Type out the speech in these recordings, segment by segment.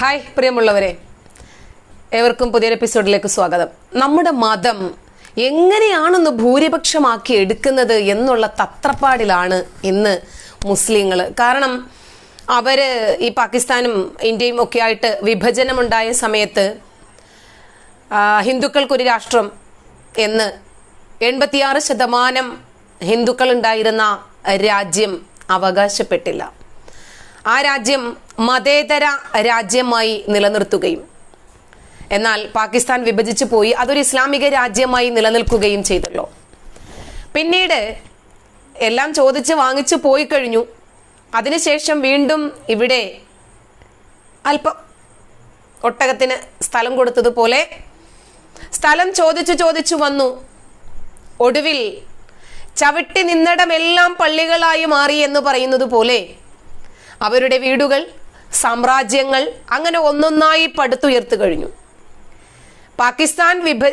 Hi പ്രിയമുള്ളവരെ. ഏവർക്കും പുതിയൊരു എപ്പിസോഡിലേക്ക് സ്വാഗതം. നമ്മുടെ മതം എങ്ങനെയാണെന്ന് ഭൂരിപക്ഷമാക്കി എടുക്കുന്നത് എന്നുള്ള തത്രപ്പാടിലാണ് ഇന്ന് മുസ്ലിങ്ങൾ കാരണം അവർ ഈ പാകിസ്ഥാനും ഇന്ത്യയും ഒക്കെ ആയിട്ട് വിഭജനമുണ്ടായ സമയത്ത് ഹിന്ദുക്കൾക്കൊരു രാഷ്ട്രം എന്ന് എൺപത്തിയാറ് ശതമാനം ഹിന്ദുക്കൾ ഉണ്ടായിരുന്ന രാജ്യം അവകാശപ്പെട്ടില്ല. ആ രാജ്യം മതേതര രാജ്യമായി നിലനിർത്തുകയും. എന്നാൽ പാകിസ്ഥാൻ വിഭജിച്ചു പോയി അതൊരു ഇസ്ലാമിക രാജ്യമായി നിലനിൽക്കുകയും ചെയ്തല്ലോ. പിന്നീട് എല്ലാം ചോദിച്ച് വാങ്ങിച്ചു പോയി കഴിഞ്ഞു. അതിനുശേഷം വീണ്ടും ഇവിടെ അല്പം ഒട്ടകത്തിന് സ്ഥലം കൊടുത്തതുപോലെ സ്ഥലം ചോദിച്ചു ചോദിച്ചു വന്നു. ഒടുവിൽ ചവിട്ടി നിന്നിടമെല്ലാം പള്ളികളായി മാറി എന്ന് പറയുന്നത് പോലെ അവരുടെ വീടുകൾ സാമ്രാജ്യങ്ങൾ അങ്ങനെ ഒന്നൊന്നായി പടുത്തുയർത്തു കഴിഞ്ഞു. പാകിസ്ഥാൻ വിഭ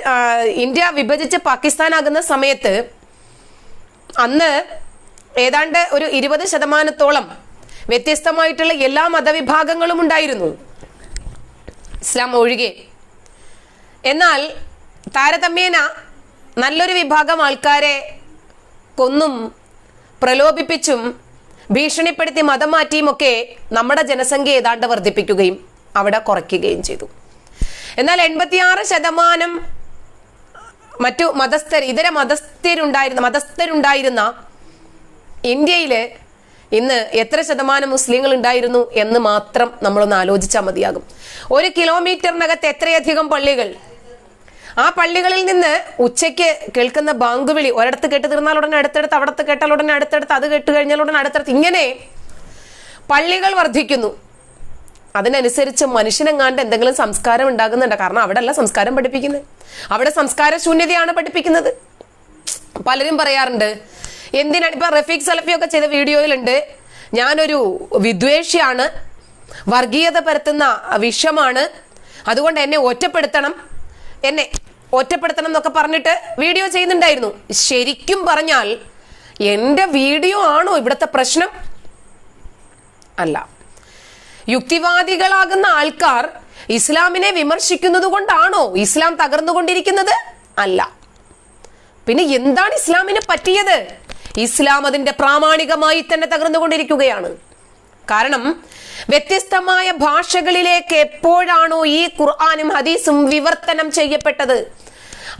ഇന്ത്യ വിഭജിച്ച് പാകിസ്ഥാനാകുന്ന സമയത്ത് അന്ന് ഏതാണ്ട് ഒരു ഇരുപത് ശതമാനത്തോളം വ്യത്യസ്തമായിട്ടുള്ള എല്ലാ മതവിഭാഗങ്ങളും ഉണ്ടായിരുന്നു. ഇസ്ലാം ഒഴികെ. എന്നാൽ താരതമ്യേന നല്ലൊരു വിഭാഗം ആൾക്കാരെ കൊന്നും പ്രലോഭിപ്പിച്ചും ഭീഷണിപ്പെടുത്തി മതം മാറ്റിയുമൊക്കെ നമ്മുടെ ജനസംഖ്യ ഏതാണ്ട് വർദ്ധിപ്പിക്കുകയും അവിടെ കുറയ്ക്കുകയും ചെയ്തു. എന്നാൽ എൺപത്തിയാറ് ശതമാനം മറ്റു മതസ്ഥർ ഇതര മതസ്ഥരുണ്ടായിരുന്ന മതസ്ഥരുണ്ടായിരുന്ന ഇന്ത്യയിൽ ഇന്ന് എത്ര ശതമാനം മുസ്ലിങ്ങൾ ഉണ്ടായിരുന്നു എന്ന് മാത്രം നമ്മളൊന്ന് ആലോചിച്ചാൽ മതിയാകും. ഒരു കിലോമീറ്ററിനകത്ത് എത്രയധികം പള്ളികൾ ആ പള്ളികളിൽ നിന്ന് ഉച്ചയ്ക്ക് കേൾക്കുന്ന ബാങ്ക് വിളി ഒരിടത്ത് കേട്ട് തീർന്നാൽ ഉടനെ അടുത്തടുത്ത് അവിടത്ത് കേട്ടാൽ ഉടനെ അടുത്തടുത്ത് അത് കേട്ട് കഴിഞ്ഞാൽ ഉടനെ അടുത്തടുത്ത് ഇങ്ങനെ പള്ളികൾ വർദ്ധിക്കുന്നു. അതിനനുസരിച്ച് മനുഷ്യനെങ്ങാണ്ട് എന്തെങ്കിലും സംസ്കാരം ഉണ്ടാകുന്നുണ്ട്. കാരണം അവിടെ അല്ല സംസ്കാരം പഠിപ്പിക്കുന്നത്. അവിടെ സംസ്കാര ശൂന്യതയാണ് പഠിപ്പിക്കുന്നത്. പലരും പറയാറുണ്ട് എന്തിനാണ് ഇപ്പൊ റഫീഖ് സലഫി ഒക്കെ ചെയ്ത വീഡിയോയിലുണ്ട് ഞാനൊരു വിദ്വേഷിയാണ് വർഗീയത പരത്തുന്ന വിഷമാണ് അതുകൊണ്ട് എന്നെ ഒറ്റപ്പെടുത്തണം. എന്നെ ഒറ്റപ്പെടുത്തണം എന്നൊക്കെ പറഞ്ഞിട്ട് വീഡിയോ ചെയ്യുന്നുണ്ടായിരുന്നു. ശരിക്കും പറഞ്ഞാൽ എന്റെ വീഡിയോ ആണോ ഇവിടുത്തെ പ്രശ്നം? അല്ല. യുക്തിവാദികളാകുന്ന ആൾക്കാർ ഇസ്ലാമിനെ വിമർശിക്കുന്നത് കൊണ്ടാണോ ഇസ്ലാം തകർന്നുകൊണ്ടിരിക്കുന്നത്? അല്ല. പിന്നെ എന്താണ് ഇസ്ലാമിന് പറ്റിയത്? ഇസ്ലാം അതിന്റെ പ്രാമാണികമായി തന്നെ തകർന്നുകൊണ്ടിരിക്കുകയാണ്. കാരണം വ്യത്യസ്തമായ ഭാഷകളിലേക്ക് എപ്പോഴാണോ ഈ ഖുർആാനും ഹദീസും വിവർത്തനം ചെയ്യപ്പെട്ടത്?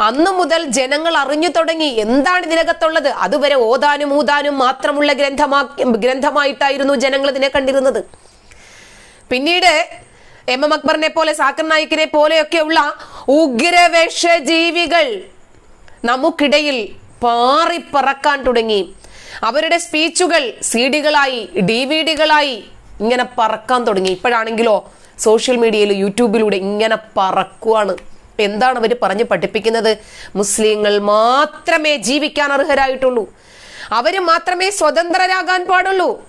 അന്നു മുതൽ ജനങ്ങൾ അറിഞ്ഞു തുടങ്ങി എന്താണ് ഇതിനകത്തുള്ളത്? അതുവരെ ഓതാനും ഊതാനും മാത്രമുള്ള ഗ്രന്ഥമാ ഗ്രന്ഥമായിട്ടായിരുന്നു ജനങ്ങൾ ഇതിനെ കണ്ടിരുന്നത്. പിന്നീട് എം എം അക്ബറിനെ പോലെ സാക്കർ നായിക്കിനെ പോലെയൊക്കെയുള്ള ഉഗ്രവേഷ ജീവികൾ നമുക്കിടയിൽ പാറിപ്പറക്കാൻ തുടങ്ങി. അവരുടെ സ്പീച്ചുകൾ സി ഡികളായി ഡി വി ഡികളായി ഇങ്ങനെ പറക്കാൻ തുടങ്ങി. ഇപ്പോഴാണെങ്കിലോ സോഷ്യൽ മീഡിയയിൽ യൂട്യൂബിലൂടെ ഇങ്ങനെ പറക്കുവാണ്. എന്താണ് അവർ പറഞ്ഞ് പഠിപ്പിക്കുന്നത്? മുസ്ലിങ്ങൾ മാത്രമേ ജീവിക്കാൻ അർഹരായിട്ടുള്ളൂ. അവർ മാത്രമേ സ്വതന്ത്രരാകാൻ പാടുള്ളൂ.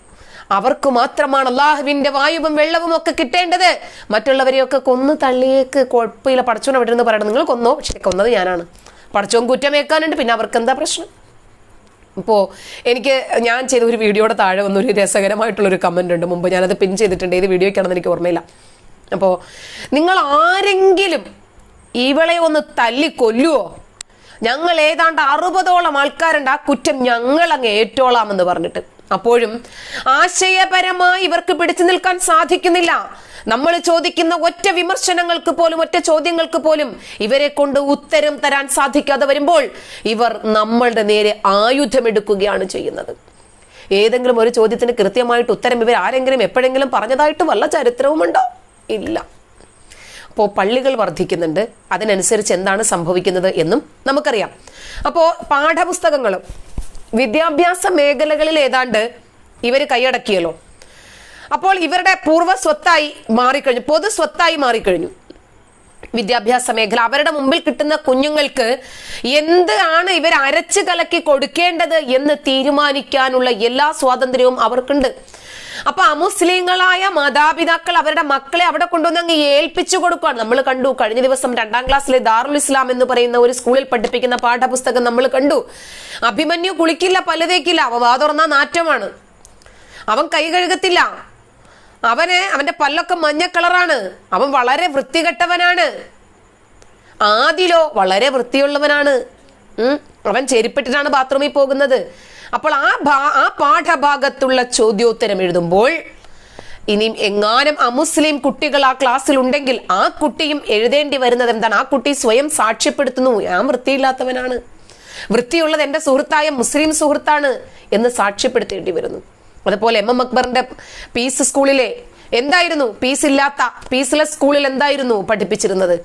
അവർക്ക് മാത്രമാണ് അള്ളാഹുവിന്റെ വായുവും വെള്ളവും ഒക്കെ കിട്ടേണ്ടത്. മറ്റുള്ളവരെയൊക്കെ കൊന്നു തള്ളിയേക്ക് കുഴപ്പമില്ല. പടച്ചോൻ അവിടെ നിന്ന് പറയണം. നിങ്ങൾ കൊന്നോ? പക്ഷെ കൊന്നത് ഞാനാണ്. പടച്ചോൻ കുറ്റമേക്കാനുണ്ട് പിന്നെ അവർക്ക് എന്താ പ്രശ്നം? ഇപ്പോൾ എനിക്ക് ഞാൻ ചെയ്ത ഒരു വീഡിയോയുടെ താഴെ വന്നൊരു രസകരമായിട്ടുള്ളൊരു കമന്റ് ഉണ്ട്. മുമ്പ് ഞാനത് പിൻ ചെയ്തിട്ടുണ്ട്. ഏത് വീഡിയോയ്ക്കാണെന്ന് എനിക്ക് ഓർമ്മയില്ല. അപ്പോൾ നിങ്ങൾ ആരെങ്കിലും ഇവളെ ഒന്ന് തല്ലി കൊല്ലുവോ? ഞങ്ങൾ ഏതാണ്ട് അറുപതോളം ആൾക്കാരുണ്ട്. ആ കുറ്റം ഞങ്ങൾ അങ്ങ് ഏറ്റോളാമെന്ന് പറഞ്ഞിട്ട്. അപ്പോഴും ആശയപരമായി ഇവർക്ക് പിടിച്ചു നിൽക്കാൻ സാധിക്കുന്നില്ല. നമ്മൾ ചോദിക്കുന്ന ഒറ്റ വിമർശനങ്ങൾക്ക് പോലും ഒറ്റ ചോദ്യങ്ങൾക്ക് പോലും ഇവരെ കൊണ്ട് ഉത്തരം തരാൻ സാധിക്കാതെ വരുമ്പോൾ ഇവർ നമ്മളുടെ നേരെ ആയുധമെടുക്കുകയാണ് ചെയ്യുന്നത്. ഏതെങ്കിലും ഒരു ചോദ്യത്തിന് കൃത്യമായിട്ട് ഉത്തരം ഇവർ ആരെങ്കിലും എപ്പോഴെങ്കിലും പറഞ്ഞതായിട്ട് വല്ല ചരിത്രവുമുണ്ടോ? ഇല്ല. അപ്പോൾ പള്ളികൾ വർദ്ധിക്കുന്നുണ്ട്. അതിനനുസരിച്ച് എന്താണ് സംഭവിക്കുന്നത് എന്നും നമുക്കറിയാം. അപ്പോൾ പാഠപുസ്തകങ്ങളും വിദ്യാഭ്യാസ മേഖലകളിൽ ഏതാണ്ട് ഇവർ കൈയടക്കിയല്ലോ. അപ്പോൾ ഇവരുടെ പൂർവ സ്വത്തായി മാറിക്കഴിഞ്ഞു. പൊതു സ്വത്തായി മാറിക്കഴിഞ്ഞു. വിദ്യാഭ്യാസ മേഖല. അവരുടെ മുമ്പിൽ കിട്ടുന്ന കുഞ്ഞുങ്ങൾക്ക് എന്ത് ആണ് ഇവർ അരച്ച് കലക്കി കൊടുക്കേണ്ടത് എന്ന് തീരുമാനിക്കാനുള്ള എല്ലാ സ്വാതന്ത്ര്യവും അവർക്കുണ്ട്. അപ്പൊ അമുസ്ലിങ്ങളായ മാതാപിതാക്കൾ അവരുടെ മക്കളെ അവിടെ കൊണ്ടുവന്ന് അങ്ങ് ഏൽപ്പിച്ചു കൊടുക്കുകയാണ്. നമ്മൾ കണ്ടു കഴിഞ്ഞ ദിവസം രണ്ടാം ക്ലാസ്സിലെ ദാറുൽ ഇസ്ലാം എന്ന് പറയുന്ന ഒരു സ്കൂളിൽ പഠിപ്പിക്കുന്ന പാഠപുസ്തകം നമ്മൾ കണ്ടു. അഭിമന്യു കുളിക്കില്ല പലതേക്കില്ല അവ വാതുറന്ന നാറ്റമാണ്. അവൻ കൈ കഴുകത്തില്ല. അവന് അവന്റെ പല്ലൊക്കെ മഞ്ഞ കളറാണ്. അവൻ വളരെ വൃത്തികെട്ടവനാണ്. ആദിലോ വളരെ വൃത്തിയുള്ളവനാണ്. അവൻ ചെരുപ്പിട്ടിട്ടാണ് ബാത്റൂമിൽ പോകുന്നത്. അപ്പോൾ ആ ഭാ- ആ പാഠഭാഗത്തുള്ള ചോദ്യോത്തരം എഴുതുമ്പോൾ ഇനിയും എങ്ങാനും അമുസ്ലിം കുട്ടികൾ ആ ക്ലാസ്സിൽ ഉണ്ടെങ്കിൽ ആ കുട്ടിയും എഴുതേണ്ടി വരുന്നത് എന്താണ്? ആ കുട്ടി സ്വയം സാക്ഷ്യപ്പെടുത്തുന്നു. ഞാൻ വൃത്തിയില്ലാത്തവനാണ്. വൃത്തിയുള്ളത് എന്റെ സുഹൃത്തായ മുസ്ലിം സുഹൃത്താണ് എന്ന് സാക്ഷ്യപ്പെടുത്തേണ്ടി വരുന്നു. അതുപോലെ എം എം അക്ബറിന്റെ പീസ് സ്കൂളിലെ എന്തായിരുന്നു? പീസ് ഇല്ലാത്ത പീസ്ലെസ് സ്കൂളിൽ എന്തായിരുന്നു പഠിപ്പിച്ചിരുന്നത്?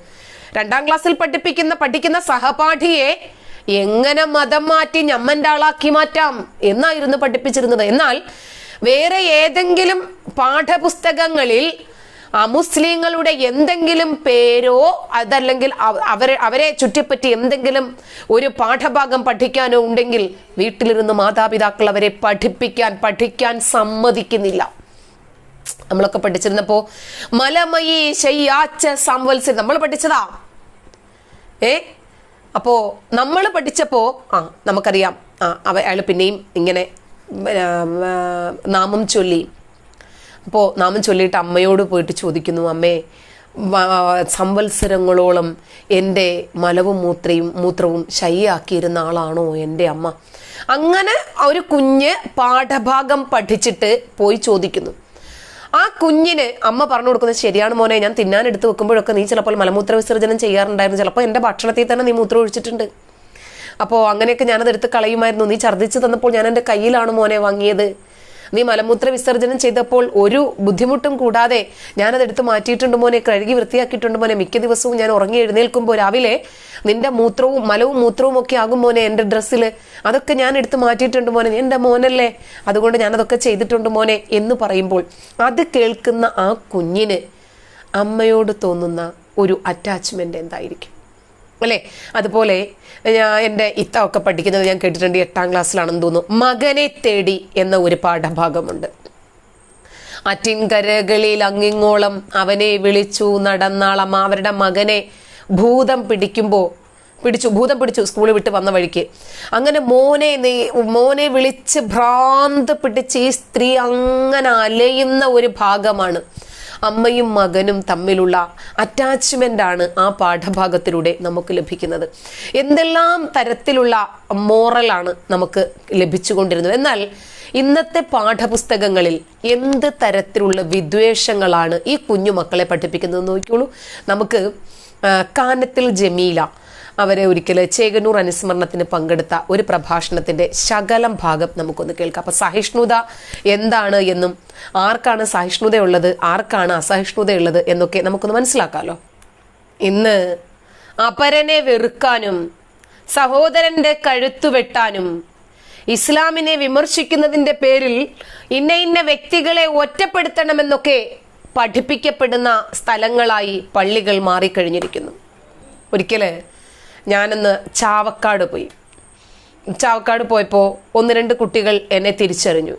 രണ്ടാം ക്ലാസ്സിൽ പഠിപ്പിക്കുന്ന പഠിക്കുന്ന സഹപാഠിയെ എങ്ങനെ മതം മാറ്റി ഞമ്മന്റെ ആളാക്കി മാറ്റാം എന്നായിരുന്നു പഠിപ്പിച്ചിരുന്നത്. എന്നാൽ വേറെ ഏതെങ്കിലും പാഠപുസ്തകങ്ങളിൽ അമുസ്ലിങ്ങളുടെ എന്തെങ്കിലും പേരോ അതല്ലെങ്കിൽ അവ- അവരെ അവരെ ചുറ്റിപ്പറ്റി എന്തെങ്കിലും ഒരു പാഠഭാഗം പഠിക്കാനോ ഉണ്ടെങ്കിൽ വീട്ടിലിരുന്ന് മാതാപിതാക്കൾ അവരെ പഠിപ്പിക്കാൻ പഠിക്കാൻ സമ്മതിക്കുന്നില്ല. നമ്മളൊക്കെ പഠിച്ചിരുന്നപ്പോ മലമയി ശയ്യാച്ച സംവത്സരം നമ്മൾ പഠിച്ചതാ? ഏ? അപ്പോ നമ്മൾ പഠിച്ചപ്പോ ആ നമുക്കറിയാം. ആ അവ അയാൾ പിന്നെയും ഇങ്ങനെ നാമം ചൊല്ലി. അപ്പോൾ നാമം ചൊല്ലിയിട്ട് അമ്മയോട് പോയിട്ട് ചോദിക്കുന്നു അമ്മേ സംവത്സരങ്ങളോളം എന്റെ മലവും മൂത്രയും മൂത്രവും ശയ്യാക്കിയിരുന്ന ആളാണോ എന്റെ അമ്മ? അങ്ങനെ ഒരു കുഞ്ഞ് പാഠഭാഗം പഠിച്ചിട്ട് പോയി ചോദിക്കുന്നു. ആ കുഞ്ഞിന് അമ്മ പറഞ്ഞു കൊടുക്കുന്നത് ശരിയാണ് മോനെ ഞാൻ തിന്നാൻ എടുത്ത് വെക്കുമ്പോഴൊക്കെ നീ ചിലപ്പോൾ മലമൂത്ര വിസർജനം ചെയ്യാറുണ്ടായിരുന്നു ചിലപ്പോൾ എന്റെ ഭക്ഷണത്തിൽ തന്നെ നീ മൂത്രം ഒഴിച്ചിട്ടുണ്ട്. അപ്പോൾ അങ്ങനെയൊക്കെ ഞാനത് എടുത്ത് കളയുമായിരുന്നു നീ ഛർദ്ദിച്ച് തന്നപ്പോൾ ഞാൻ എന്റെ കയ്യിലാണ് മോനെ വാങ്ങിയത്. നീ മലമൂത്ര വിസർജനം ചെയ്തപ്പോൾ ഒരു ബുദ്ധിമുട്ടും കൂടാതെ ഞാനത് എടുത്ത് മാറ്റിയിട്ടുണ്ട് മോനെ കഴുകി വൃത്തിയാക്കിയിട്ടുണ്ട് മോനെ. മിക്ക ദിവസവും ഞാൻ ഉറങ്ങി എഴുന്നേൽക്കുമ്പോൾ രാവിലെ നിന്റെ മൂത്രവും മലവും മൂത്രവും ഒക്കെ ആകും മോനെ എന്റെ ഡ്രസ്സിൽ അതൊക്കെ ഞാൻ എടുത്ത് മാറ്റിയിട്ടുണ്ട് മോനെ. എന്റെ മോനല്ലേ? അതുകൊണ്ട് ഞാനതൊക്കെ ചെയ്തിട്ടുണ്ട് മോനെ എന്ന് പറയുമ്പോൾ അത് കേൾക്കുന്ന ആ കുഞ്ഞിന് അമ്മയോട് തോന്നുന്ന ഒരു അറ്റാച്ച്മെന്റ് എന്തായിരിക്കും? അല്ലേ? അതുപോലെ എന്റെ ഇത്ത ഒക്കെ പഠിക്കുന്നത് ഞാൻ കേട്ടിട്ടുണ്ട് എട്ടാം ക്ലാസ്സിലാണെന്ന് തോന്നുന്നു. മകനെ തേടി എന്ന ഒരു പാഠഭാഗമുണ്ട്. അറ്റിൻകരകളിൽ അങ്ങിങ്ങോളം അവനെ വിളിച്ചു നടന്നാളം അവരുടെ മകനെ ഭൂതം പിടിക്കുമ്പോൾ പിടിച്ചു ഭൂതം പിടിച്ചു സ്കൂളിൽ വിട്ട് വന്ന വഴിക്ക്. അങ്ങനെ മോനെ നീ- മോനെ വിളിച്ച് ഭ്രാന്ത് പിടിച്ച് ഈ സ്ത്രീ അങ്ങനെ അലയുന്ന ഒരു ഭാഗമാണ്. അമ്മയും മകനും തമ്മിലുള്ള അറ്റാച്ച്മെന്റ് ആണ് ആ പാഠഭാഗത്തിലൂടെ നമുക്ക് ലഭിക്കുന്നത്. എന്തെല്ലാം തരത്തിലുള്ള മോറലാണ് നമുക്ക് ലഭിച്ചുകൊണ്ടിരുന്നത്. എന്നാൽ ഇന്നത്തെ പാഠപുസ്തകങ്ങളിൽ എന്ത് തരത്തിലുള്ള വിദ്വേഷങ്ങളാണ് ഈ കുഞ്ഞു മക്കളെ പഠിപ്പിക്കുന്നത് നോക്കിയുള്ളൂ നമുക്ക് കാനത്തിൽ ജമീല അവരെ ഒരിക്കൽ ചേകനൂർ അനുസ്മരണത്തിന് പങ്കെടുത്ത ഒരു പ്രഭാഷണത്തിന്റെ ശകലം ഭാഗം നമുക്കൊന്ന് കേൾക്കാം. അപ്പൊ സഹിഷ്ണുത എന്താണ് എന്നും ആർക്കാണ് സഹിഷ്ണുതയുള്ളത് ആർക്കാണ് അസഹിഷ്ണുതയുള്ളത് എന്നൊക്കെ നമുക്കൊന്ന് മനസ്സിലാക്കാമല്ലോ ഇന്ന് അപരനെ വെറുക്കാനും സഹോദരന്റെ കഴുത്തു വെട്ടാനും ഇസ്ലാമിനെ വിമർശിക്കുന്നതിന്റെ പേരിൽ ഇന്ന ഇന്ന വ്യക്തികളെ ഒറ്റപ്പെടുത്തണമെന്നൊക്കെ പഠിപ്പിക്കപ്പെടുന്ന സ്ഥലങ്ങളായി പള്ളികൾ മാറിക്കഴിഞ്ഞിരിക്കുന്നു. ഒരിക്കൽ ഞാനന്ന് ചാവക്കാട് പോയി. ചാവക്കാട് പോയപ്പോൾ ഒന്ന് രണ്ട് കുട്ടികൾ എന്നെ തിരിച്ചറിഞ്ഞു.